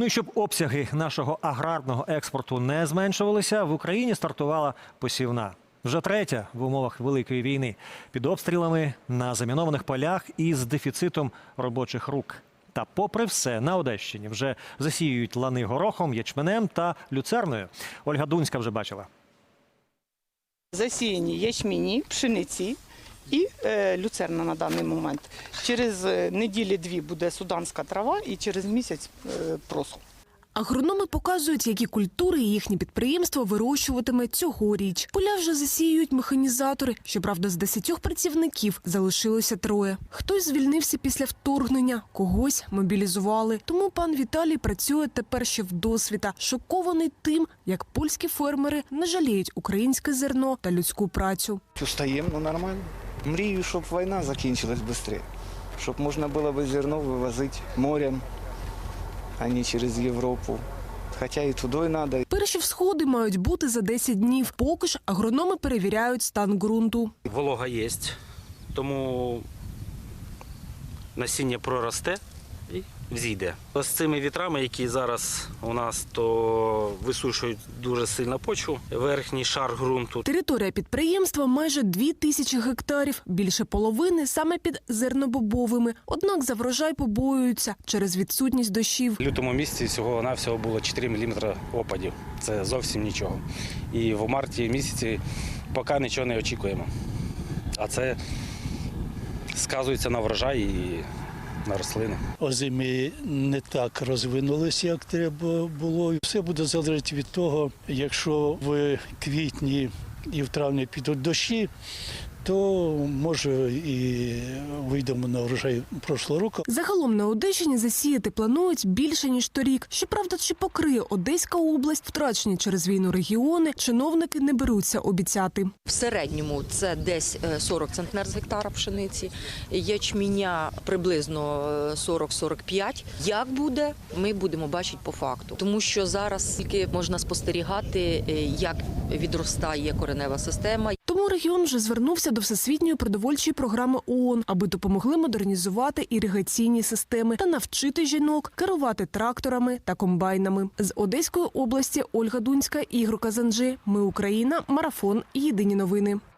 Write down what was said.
Ну і щоб обсяги нашого аграрного експорту не зменшувалися, в Україні стартувала посівна. Вже третя в умовах великої війни під обстрілами на замінованих полях і з дефіцитом робочих рук. Та, попри все, на Одещині вже засіюють лани горохом, ячменем та люцерною. Ольга Дунська вже бачила. Засіяні ячміні, пшениці і е, люцерна на даний момент. Через е, неділі-дві буде суданська трава і через місяць е, просо. Агрономи показують, які культури їхнє підприємство вирощуватиме цьогоріч. Поля вже засіюють механізатори. Щоправда, з десятьох працівників залишилося троє. Хтось звільнився після вторгнення, когось мобілізували. Тому пан Віталій працює тепер ще в досвіта, шокований тим, як польські фермери не жаліють українське зерно та людську працю. Устаємо, ну нормально. Мрію, щоб війна закінчилась швидше. Щоб можна було би зерно вивозити морем, а не через Європу. Хоча і туди треба. Перші всходи мають бути за 10 днів. Поки ж агрономи перевіряють стан ґрунту. Волога є, тому насіння проросте і взійде. З цими вітрами, які зараз у нас, то висушують дуже сильно почву, верхній шар ґрунту. Територія підприємства майже дві тисячі гектарів, більше половини саме під зернобобовими. Однак за врожай побоюються через відсутність дощів. В лютому місяці всього навсього було 4 мм опадів. Це зовсім нічого. І в марті місяці поки нічого не очікуємо. А це сказується на врожай і на рослини. озимі не так розвинулися, як треба було. Все буде залежати від того, якщо в квітні і в травні підуть дощі, то може і вийдемо на врожай прошлого року. Загалом на Одещині засіяти планують більше ніж торік. Щоправда, чи покриє Одеська область втрачені через війну регіони, чиновники не беруться обіцяти. В середньому це десь е, 40 центнер з гектара пшениці, ячміня приблизно е, 40-45. Як буде, ми будемо бачити по факту, тому що зараз тільки можна спостерігати, е, як відростає коренева система. Регіон вже звернувся до всесвітньої продовольчої програми ООН, аби допомогли модернізувати іригаційні системи та навчити жінок керувати тракторами та комбайнами. З Одеської області Ольга Дунська, Ігор Казанджи. Ми Україна. Марафон. Єдині новини.